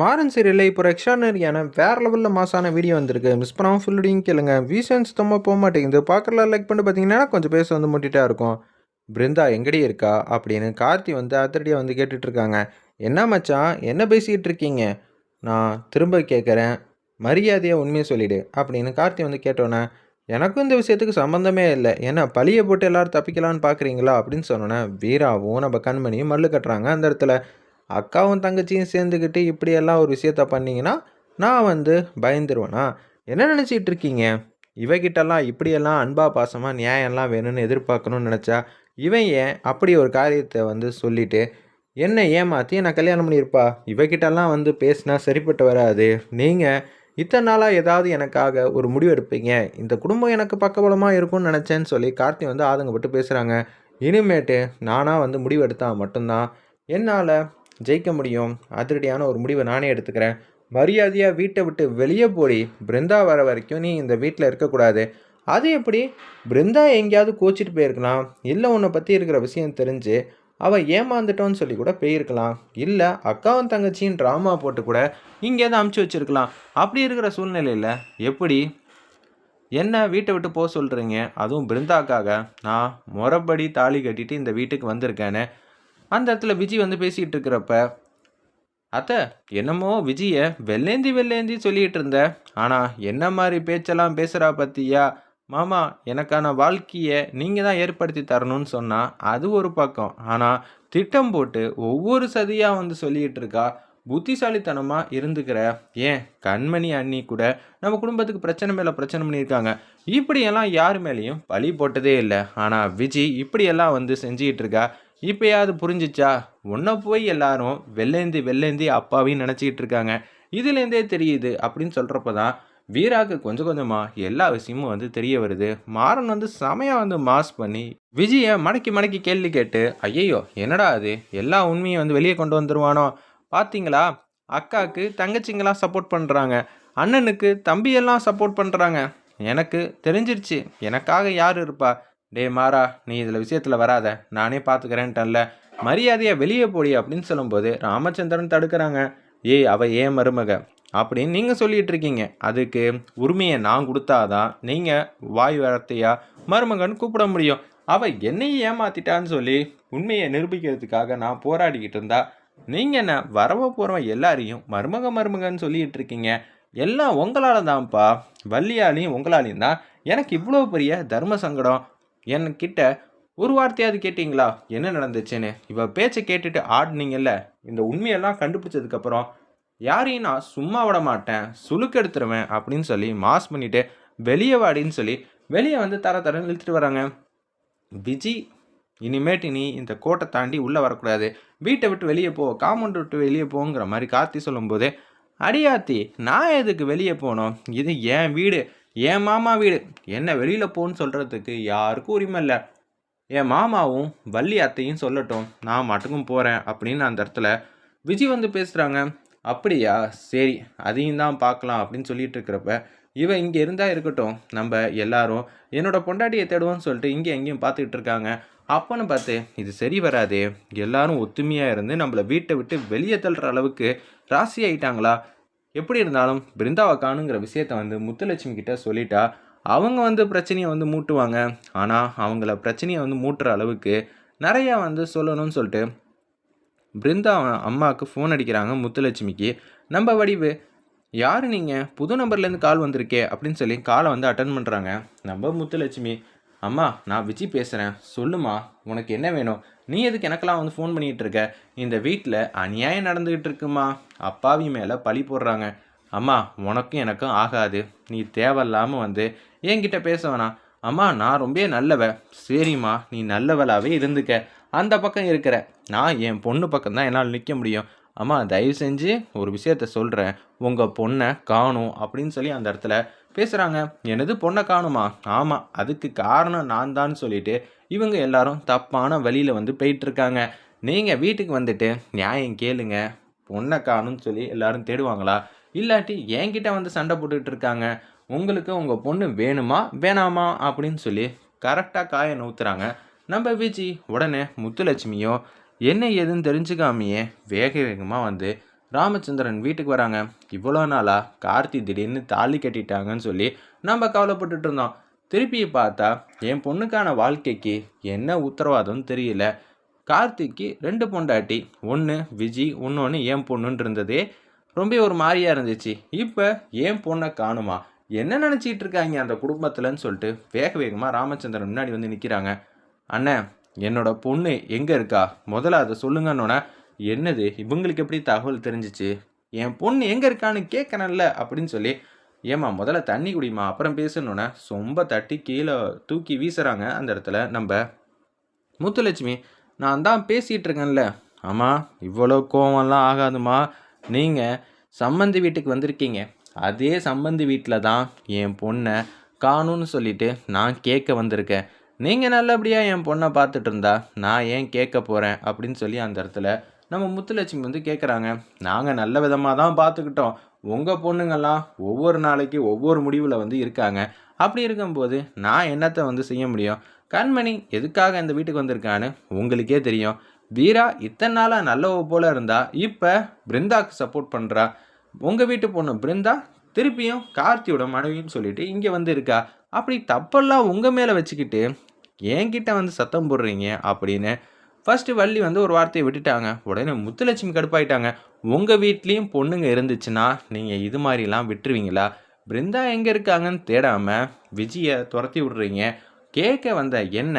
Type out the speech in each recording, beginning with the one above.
மாறன் சீரியலில் இப்போ எக்ஸ்ட்ரானரியான வேறு லெவலில் மாசான வீடியோ வந்திருக்கு. மிஸ் பண்ணாமல் ஃபுல்லடியும் கேளுங்க. வீசன் சுத்தமாக போக மாட்டேங்குது. பார்க்கல லைக் பண்ணி பார்த்தீங்கன்னா கொஞ்சம் பேச வந்து முட்டிட்டா இருக்கும். பிருந்தா எங்கடி இருக்கா? அப்படின்னு கார்த்தி வந்து அதிரடியாக வந்து கேட்டுட்ருக்காங்க என்ன மச்சான்? என்ன பேசிக்கிட்டு இருக்கீங்க? நான் திரும்ப கேட்குறேன் மரியாதையாக உண்மையை சொல்லிடு. அப்படின்னு கார்த்தி வந்து கேட்டோன்னே எனக்கும் இந்த விஷயத்துக்கு சம்மந்தமே இல்லை. ஏன்னா பழியை போட்டு எல்லாரும் தப்பிக்கலான்னு பார்க்குறீங்களா அப்படின்னு சொன்னோன்னே வீராவும் நம்ம கண்மணியும் மல்லு கட்டுறாங்க அந்த இடத்துல. அக்காவும் தங்கச்சியும் சேர்ந்துக்கிட்டு இப்படியெல்லாம் ஒரு விஷயத்த பண்ணிங்கன்னா நான் வந்து பயந்துருவேனா? என்ன நினச்சிட்டு இருக்கீங்க? இவகிட்டெல்லாம் இப்படியெல்லாம் அன்பா பாசமாக நியாயம்லாம் வேணும்னு எதிர்பார்க்கணும்னு நினச்சா இவன் ஏன் அப்படி ஒரு காரியத்தை வந்து சொல்லிட்டு என்னை ஏமாற்றி நான் கல்யாணம் பண்ணியிருப்பா? இவகிட்டெல்லாம் வந்து பேசினா சரிப்பட்டு வராது. நீங்கள் இத்தனை நாளாக ஏதாவது எனக்காக ஒரு முடிவு எடுப்பீங்க. இந்த குடும்பம் எனக்கு பக்கபலமாக இருக்கும்னு நினச்சேன்னு சொல்லி கார்த்தி வந்து ஆதங்கப்பட்டு பேசுகிறாங்க இனிமேட்டு நானாக வந்து முடிவு எடுத்தால் மட்டும்தான் என்னால் ஜெயிக்க முடியும். அதிரடியான ஒரு முடிவை நானே எடுத்துக்கிறேன். மரியாதையாக வீட்டை விட்டு வெளியே போடி. பிருந்தா வர வரைக்கும் நீ இந்த வீட்டில் இருக்கக்கூடாது. அது எப்படி? பிருந்தா எங்கேயாவது கோச்சிட்டு போயிருக்கலாம். இல்லை உன்னை பற்றி இருக்கிற விஷயம் தெரிஞ்சு அவள் ஏமாந்துட்டோன்னு சொல்லி கூட போயிருக்கலாம். இல்லை அக்காவும் தங்கச்சியும் ட்ராமா போட்டு கூட இங்கேயாவது அமுச்சு வச்சிருக்கலாம். அப்படி இருக்கிற சூழ்நிலையில் எப்படி? என்ன வீட்டை விட்டு போக சொல்கிறீங்க அதுவும் பிருந்தாக்காக. நான் முறப்படி தாலி கட்டிட்டு இந்த வீட்டுக்கு வந்திருக்கேன்னு அந்த இடத்துல விஜய் வந்து பேசிகிட்டு இருக்கிறப்ப அத்தை என்னமோ விஜயை வெள்ளேந்தி வெள்ளேந்தி சொல்லிகிட்டு இருந்த. ஆனால் என்ன மாதிரி பேச்செல்லாம் பேசுகிறா பற்றியா மாமா எனக்கான வாழ்க்கையை நீங்கள் தான் ஏற்படுத்தி தரணும்னு சொன்னால் அது ஒரு பக்கம். ஆனால் திட்டம் போட்டு ஒவ்வொரு சதியாக வந்து சொல்லிகிட்டு இருக்கா புத்திசாலித்தனமாக இருந்துக்கிற ஏன் கண்மணி அண்ணி கூட நம்ம குடும்பத்துக்கு பிரச்சனை மேலே பிரச்சனை பண்ணியிருக்காங்க. இப்படியெல்லாம் யார் மேலேயும் பழி போட்டதே இல்லை. ஆனால் விஜய் இப்படியெல்லாம் வந்து செஞ்சுக்கிட்டு இருக்கா இப்போயாவது புரிஞ்சிச்சா? உன்னை போய் எல்லாரும் வெள்ளேந்தி வெள்ளேந்தி அப்பாவையும் நினச்சிக்கிட்டு இருக்காங்க. இதுலேருந்தே தெரியுது அப்படின்னு சொல்கிறப்ப தான் வீராக்கு கொஞ்சம் கொஞ்சமாக எல்லா விஷயமும் வந்து தெரிய வருது. மாறன் வந்து செமையாக வந்து மாஸ் பண்ணி விஜயை மடக்கி மடக்கி கேள்வி கேட்டு ஐயையோ என்னடா அது? எல்லா உண்மையும் வந்து வெளியே கொண்டு வந்துருவானோ? பார்த்தீங்களா அக்காவுக்கு தங்கச்சிங்கெல்லாம் சப்போர்ட் பண்ணுறாங்க அண்ணனுக்கு தம்பியெல்லாம் சப்போர்ட் பண்ணுறாங்க எனக்கு தெரிஞ்சிருச்சு. எனக்காக யார் இருப்பா? டே மாறா நீ இதில் விஷயத்தில் வராத. நானே பார்த்துக்கிறேன்ட்டல்ல மரியாதையை வெளியே போடி அப்படின்னு சொல்லும்போது ராமச்சந்திரன் தடுக்கிறாங்க. ஏய் அவ ஏன் மருமக? அப்படின்னு நீங்கள் சொல்லிகிட்டு இருக்கீங்க அதுக்கு உரிமையை நான் கொடுத்தாதான் நீங்கள் வாய் வார்த்தையா மருமகன் கூப்பிட முடியும். அவள் என்னையும் ஏமாத்திட்டான்னு சொல்லி உண்மையை நிரூபிக்கிறதுக்காக நான் போராடிக்கிட்டு இருந்தா நீங்கள் என்ன வரவ போகிறவன் எல்லாரையும் மருமக மருமகன்னு சொல்லிகிட்டு இருக்கீங்க எல்லாம் உங்களால் தான்ப்பா வள்ளியாலையும் உங்களாலையும் தான். எனக்கு இவ்வளோ பெரிய தர்ம சங்கடம். என்கிட்ட ஒரு வார்த்தையாவது கேட்டிங்களா? என்ன நடந்துச்சுன்னு? இவ பேச்சை கேட்டுட்டு ஆடினீங்கல்ல இந்த உண்மையெல்லாம் கண்டுபிடிச்சதுக்கப்புறம் யாரையும் நான் சும்மா விட மாட்டேன் சுளுக்கு எடுத்துருவேன் அப்படின்னு சொல்லி மாஸ் பண்ணிட்டு வெளியே வாடின்னு சொல்லி வெளியே வந்து தர தரன்னு இழுத்துட்டு வராங்க. விஜி இனிமேட்டு நீ இந்த கோட்டை தாண்டி உள்ளே வரக்கூடாது. வீட்டை விட்டு வெளியே போ காம்பவுண்ட் விட்டு வெளியே போங்கிற மாதிரி கார்த்தி சொல்லும்போது அடியாத்தி நான் எதுக்கு வெளியே போனோம்? இது என் வீடு. என் மாமா வீடு. என்ன வெளியில் போன்னு சொல்கிறதுக்கு யாருக்கும் உரிமை இல்லை. என் மாமாவும் வள்ளி அத்தையும் சொல்லட்டும் நான் மட்டுக்கும் போகிறேன் அப்படின்னு அந்த இடத்துல விஜய் வந்து பேசுகிறாங்க அப்படியா? சரி அதையும் தான் பார்க்கலாம் அப்படின்னு சொல்லிட்டு இருக்கிறப்ப இவன் இங்கே இருந்தால் இருக்கட்டும். நம்ம எல்லாரும் என்னோட பொண்டாட்டியை தேடுவோம்னு சொல்லிட்டு இங்கே எங்கேயும் பார்த்துக்கிட்டு இருக்காங்க. அப்போன்னு பார்த்து இது சரி வராது. எல்லாரும் ஒத்துமையாக இருந்து நம்மளை வீட்டை விட்டு வெளியே தள்ளுற அளவுக்கு ராசி ஆயிட்டாங்களா? எப்படி இருந்தாலும் பிருந்தாவை காணுங்கிற விஷயத்த வந்து முத்துலட்சுமி கிட்ட சொல்லிட்டா அவங்க வந்து பிரச்சனையை வந்து மூட்டுவாங்க. ஆனால் அவங்கள பிரச்சனையை வந்து மூட்டுற அளவுக்கு நிறையா வந்து சொல்லணும்னு சொல்லிட்டு பிருந்தா அம்மாவுக்கு ஃபோன் அடிக்கிறாங்க முத்துலட்சுமிக்கு. நம்ம வடிவு யார் நீங்கள் புது நம்பர்லேருந்து கால் வந்திருக்கே அப்படின்னு சொல்லி காலை வந்து அட்டன் பண்ணுறாங்க நம்ம முத்துலட்சுமி அம்மா நான் விஜி பேசுகிறேன் சொல்லுமா உனக்கு என்ன வேணும்? நீ எதுக்கு எனக்கெல்லாம் வந்து ஃபோன் பண்ணிகிட்டு இருக்க? இந்த வீட்டில் அநியாயம் நடந்துக்கிட்டு இருக்குமா? அப்பாவி மேலே பழி போடுறாங்க. அம்மா உனக்கும் எனக்கும் ஆகாது. நீ தேவையில்லாமல் வந்து என்கிட்ட பேச வேணாம். அம்மா நான் ரொம்ப நல்லவ. சரிம்மா நீ நல்லவளாகவே இருந்துக்க. அந்த பக்கம் இருக்கிற. நான் என் பொண்ணு பக்கம் தான் என்னால் நிற்க முடியும். அம்மா தயவு செஞ்சு ஒரு விஷயத்த சொல்கிறேன் உங்கள் பொண்ணை காணும் அப்படின்னு சொல்லி அந்த இடத்துல பேசுகிறாங்க எனது பொண்ணை காணுமா? ஆமாம் அதுக்கு காரணம் நான் தான் சொல்லிட்டு இவங்க எல்லாரும் தப்பான வழியில் வந்து போயிட்டுருக்காங்க நீங்கள் வீட்டுக்கு வந்துட்டு நியாயம் கேளுங்க. பொண்ணை காணும்னு சொல்லி எல்லாரும் தேடுவாங்களா? இல்லாட்டி என்கிட்ட வந்து சண்டை போட்டுக்கிட்டு இருக்காங்க. உங்களுக்கு உங்கள் பொண்ணு வேணுமா வேணாமா அப்படின்னு சொல்லி கரெக்டாக காயை நவுத்துறாங்க. நம்ம விஜி உடனே முத்துலட்சுமியோ என்ன ஏதுன்னு தெரிஞ்சுக்காமையே வேக வேகமாக வந்து ராமச்சந்திரன் வீட்டுக்கு வராங்க. இவ்வளோ நாளாக கார்த்தி திடீர்னு தாலி கட்டிட்டாங்கன்னு சொல்லி நம்ம கவலைப்பட்டுட்டு இருந்தோம். திருப்பி பார்த்தா என் பொண்ணுக்கான வாழ்க்கைக்கு என்ன உத்தரவாதம் தெரியல. கார்த்திக்கு ரெண்டு பொண்டாட்டி ஒன்று விஜி இன்னொன்று என் பொண்ணுன்னு இருந்ததே ரொம்ப ஒரு மாதிரியாக இருந்துச்சு. இப்போ என் பொண்ணை காணுமா? என்ன நினச்சிட்டு இருக்காங்க அந்த குடும்பத்தில்னு சொல்லிட்டு வேக வேகமாக ராமச்சந்திரன் முன்னாடி வந்து நிற்கிறாங்க அண்ணன் என்னோட பொண்ணு எங்கே இருக்கா? முதல்ல அதை சொல்லுங்கன்னொன்னே என்னது? இவங்களுக்கு எப்படி தகவல் தெரிஞ்சிச்சு? என் பொண்ணு எங்கே இருக்கான்னு கேட்கணும்ல அப்படின்னு சொல்லி ஏம்மா முதல்ல தண்ணி குடிமா அப்புறம் பேசணுன்னே சொம்ப தட்டி கீழே தூக்கி வீசுகிறாங்க அந்த இடத்துல. நம்ம முத்துலட்சுமி நான் தான் பேசிகிட்டு இருக்கேன்ல. ஆமாம் இவ்வளோ கோவம்லாம் ஆகாதுமா நீங்கள் சம்மந்தி வீட்டுக்கு வந்திருக்கீங்க. அதே சம்மந்தி வீட்டில் தான் என் பொண்ணை காணும்னு சொல்லிட்டு நான் கேட்க வந்திருக்கேன். நீங்கள் நல்லபடியாக என் பொண்ணை பார்த்துட்டு இருந்தா நான் ஏன் கேட்க போகிறேன் அப்படின்னு சொல்லி அந்த இடத்துல நம்ம முத்துலட்சுமி வந்து கேட்குறாங்க நாங்கள் நல்ல விதமாக தான் பார்த்துக்கிட்டோம். உங்கள் பொண்ணுங்கள்லாம் ஒவ்வொரு நாளைக்கு ஒவ்வொரு முடிவில் வந்து இருக்காங்க. அப்படி இருக்கும்போது நான் என்னத்தை வந்து செய்ய முடியும்? கண்மணி எதுக்காக இந்த வீட்டுக்கு வந்திருக்கான்னு உங்களுக்கே தெரியும். வீரா இத்தனை நாளாக நல்லவ போல் இருந்தா இப்போ பிருந்தாக்கு சப்போர்ட் பண்ணுறா உங்கள் வீட்டு பொண்ணு பிருந்தா திருப்பியும் கார்த்தியோட மனைவின்னு சொல்லிட்டு இங்கே வந்து இருக்கா. அப்படி தப்பெல்லாம் உங்கள் மேலே வச்சுக்கிட்டு என்கிட்ட வந்து சத்தம் போடுறீங்க அப்படின்னு ஃபஸ்ட்டு வள்ளி வந்து ஒரு வார்த்தையை விட்டுட்டாங்க. உடனே முத்துலட்சுமி கடுப்பாயிட்டாங்க. உங்கள் வீட்லேயும் பொண்ணுங்க இருந்துச்சுன்னா நீங்கள் இது மாதிரிலாம் விட்டுருவீங்களா? பிருந்தா எங்கே இருக்காங்கன்னு தேடாமல் விஜயை துரத்தி விடுறீங்க. கேட்க வந்த என்ன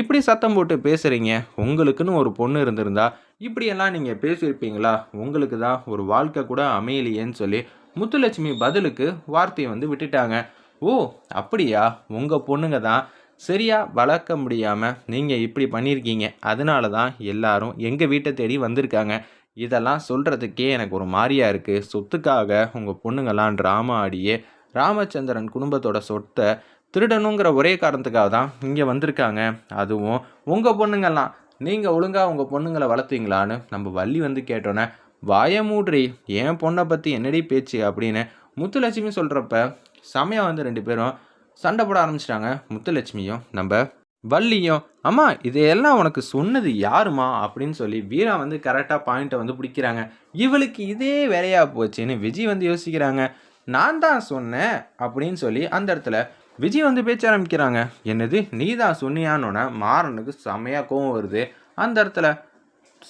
இப்படி சத்தம் போட்டு பேசுகிறீங்க உங்களுக்குன்னு ஒரு பொண்ணு இருந்திருந்தா இப்படியெல்லாம் நீங்கள் பேசியிருப்பீங்களா? உங்களுக்கு தான் ஒரு வாழ்க்கை கூட அமையலையேன்னு சொல்லி முத்துலட்சுமி பதிலுக்கு வார்த்தையை வந்து விட்டுட்டாங்க. ஓ அப்படியா? உங்கள் பொண்ணுங்க தான் சரியாக வளர்க்க முடியாமல் நீங்கள் இப்படி பண்ணியிருக்கீங்க அதனால தான் எல்லாரும் எங்கள் வீட்டை தேடி வந்திருக்காங்க. இதெல்லாம் சொல்கிறதுக்கே எனக்கு ஒரு மாதிரியாக இருக்குது சொத்துக்காக உங்கள் பொண்ணுங்கெல்லாம் ட்ராமா ஆடியே ராமச்சந்திரன் குடும்பத்தோட சொத்தை திருடணுங்கிற ஒரே காரணத்துக்காக தான் இங்கே வந்திருக்காங்க. அதுவும் உங்கள் பொண்ணுங்கெல்லாம் நீங்கள் ஒழுங்காக உங்கள் பொண்ணுங்களை வளர்த்தீங்களான்னு நம்ம வள்ளி வந்து கேட்டோன்னே வாயமூட்ரி என் பொண்ணை பற்றி என்னடி பேச்சு? அப்படின்னு முத்துலட்சுமி சொல்கிறப்ப செமையாக வந்து ரெண்டு பேரும் சண்டை போட ஆரம்பிச்சிட்டாங்க. முத்துலட்சுமியும் நம்ம வள்ளியும் அம்மா இதையெல்லாம் உனக்கு சொன்னது யாருமா அப்படின்னு சொல்லி வீரா வந்து கரெக்டாக பாயிண்ட்டை வந்து பிடிக்கிறாங்க. இவளுக்கு இதே வேலையாக போச்சுன்னு விஜய் வந்து யோசிக்கிறாங்க. நான் தான் சொன்னேன் அப்படின்னு சொல்லி அந்த இடத்துல விஜய் வந்து பேச்ச ஆரம்பிக்கிறாங்க. என்னது நீ தான் சொன்னியான்னொன்னே மாறனுக்கு செமையாக கோவம் வருது. அந்த இடத்துல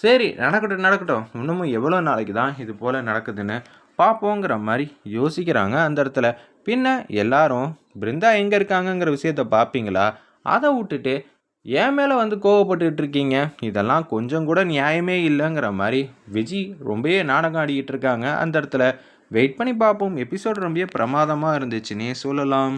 சரி நடக்கட்டும் நடக்கட்டும். இன்னமும் எவ்வளோ நாளைக்கு தான் இது போல் நடக்குதுன்னு பார்ப்போங்கிற மாதிரி யோசிக்கிறாங்க. அந்த இடத்துல பின்ன எல்லாரும் பிருந்தா எங்கே இருக்காங்கங்கிற விஷயத்த பார்ப்பீங்களா அதை விட்டுட்டு என் மேலே வந்து கோவப்பட்டுட்டு இருக்கீங்க? இதெல்லாம் கொஞ்சம் கூட நியாயமே இல்லைங்கிற மாதிரி விஜய் ரொம்பவே நாடகம் ஆடிக்கிட்டு இருக்காங்க அந்த இடத்துல. வெயிட் பண்ணி பார்ப்போம் எபிசோட் ரொம்ப பிரமாதமாக இருந்துச்சுன்னே சொல்லலாம்.